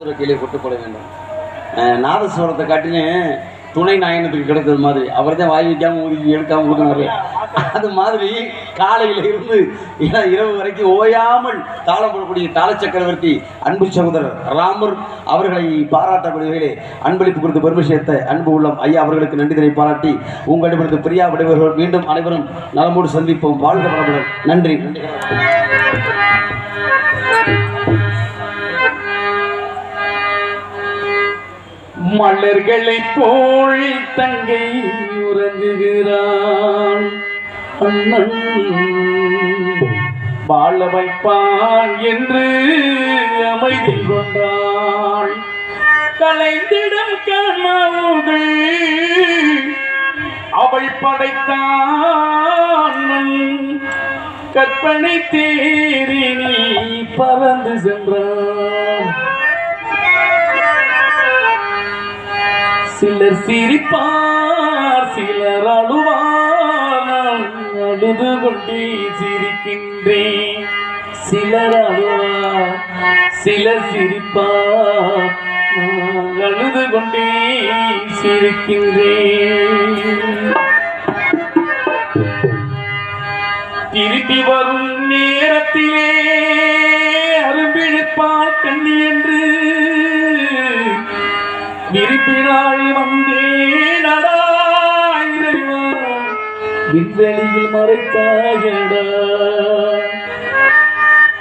கீழே கொட்டு போட வேண்டும். நாதஸ்வரத்தை காட்டிலும் துணை நாயனத்துக்கு கிடைத்தது மாதிரி. அவர் தான் வாய் வைக்காம ஊதி எடுக்காம ஊதினாரு அது மாதிரி காலையில இருந்து இரவு வரைக்கும் ஓயாமல் தாளம் போடக்கூடிய தாள சக்கரவர்த்தி அன்பு சகோதரர் ராமர் அவர்களை பாராட்டக்கூடியவர்களே அன்பளிப்பு கொடுத்து பெருமிஷத்தை சேர்த்த அன்பு உள்ளம் ஐயா அவர்களுக்கு நன்றிதனை பாராட்டி உங்களிடமிருந்து பிரியா விடைபெறுவர் மீண்டும் அனைவரும் நலமோடு சந்திப்போம். வாழ்க வளமுடன். நன்றி நன்றி. மலர்களை போல் தங்கை உறங்குகிறான் அண்ணன் வாழ வைப்பான் என்று அமைதி கொண்டாள். கலைந்திடம் கனவுகள் அவள் படைத்தான். கற்பனை தேறி பறந்து சென்றான். சிலர் சிரிப்பார் சிலர் அழுவார். அழுது கொண்டே சிரிக்கின்றேன். சிலர் அழுவார் சிலர் சிரிப்பார். அழுது கொண்டே சிரிக்கின்றேன். திருப்பி வரும் நேரத்திலே விருப்பினாள் வந்தேனடா இறைவா. விண்வெளியில் மறைத்தாயடா.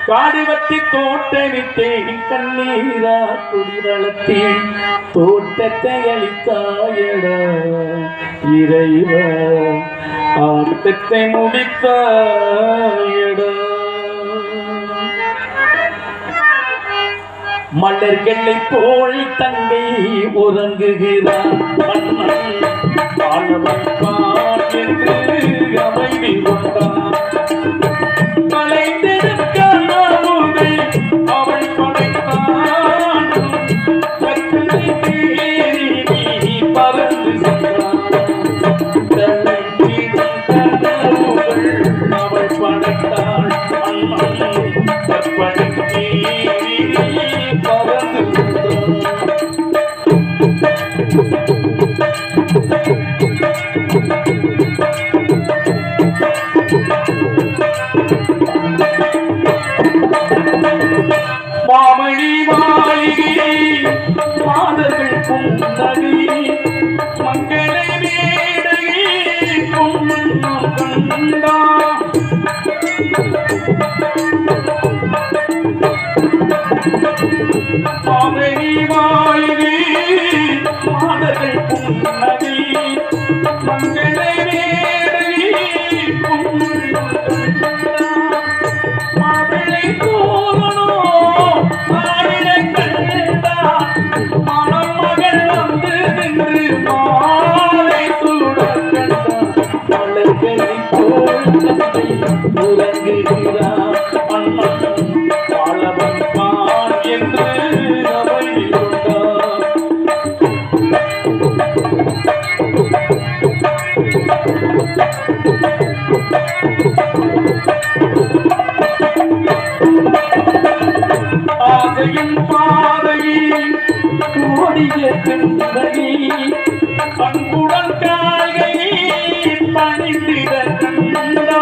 காடு வட்டி தோட்டமிட்டேன் கண்ணீரா குடி தோட்டத்தை அளித்தாயடா இறைவா ஆட்டத்தை முடித்தாயடா. மலர்களை போல் தங்கை உறங்குகிறான் மாமணி மாளிகை மாதர்கள் புன்னகை மங்கள மேடை பொன்னும் கண்டா மாப்பிள்ளை தூரனோ ஆடிட கண்டா மணம் மகள் வந்து நின்று மாலை சூட கண்டா மலர்களை போல் ஆசையின் பாதையில் ஓடிய பெண்களை அன்புடன் கால்களை பணிந்திட கண்டா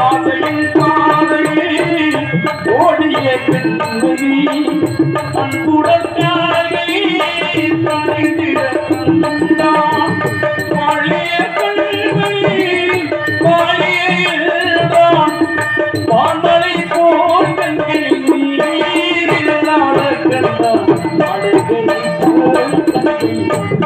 ஆசையின் பாதையில் ஓடிய பெண்களை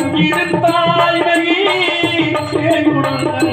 வாழ வைப்பான்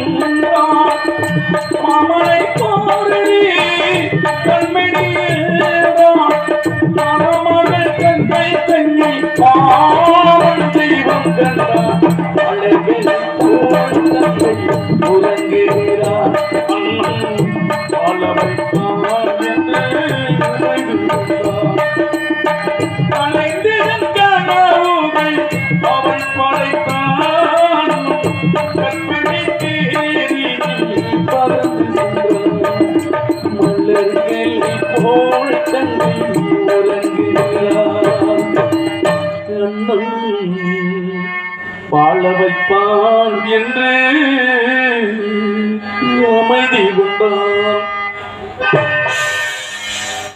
வாழ வைப்பான் என்று அமைதி கொண்டான்.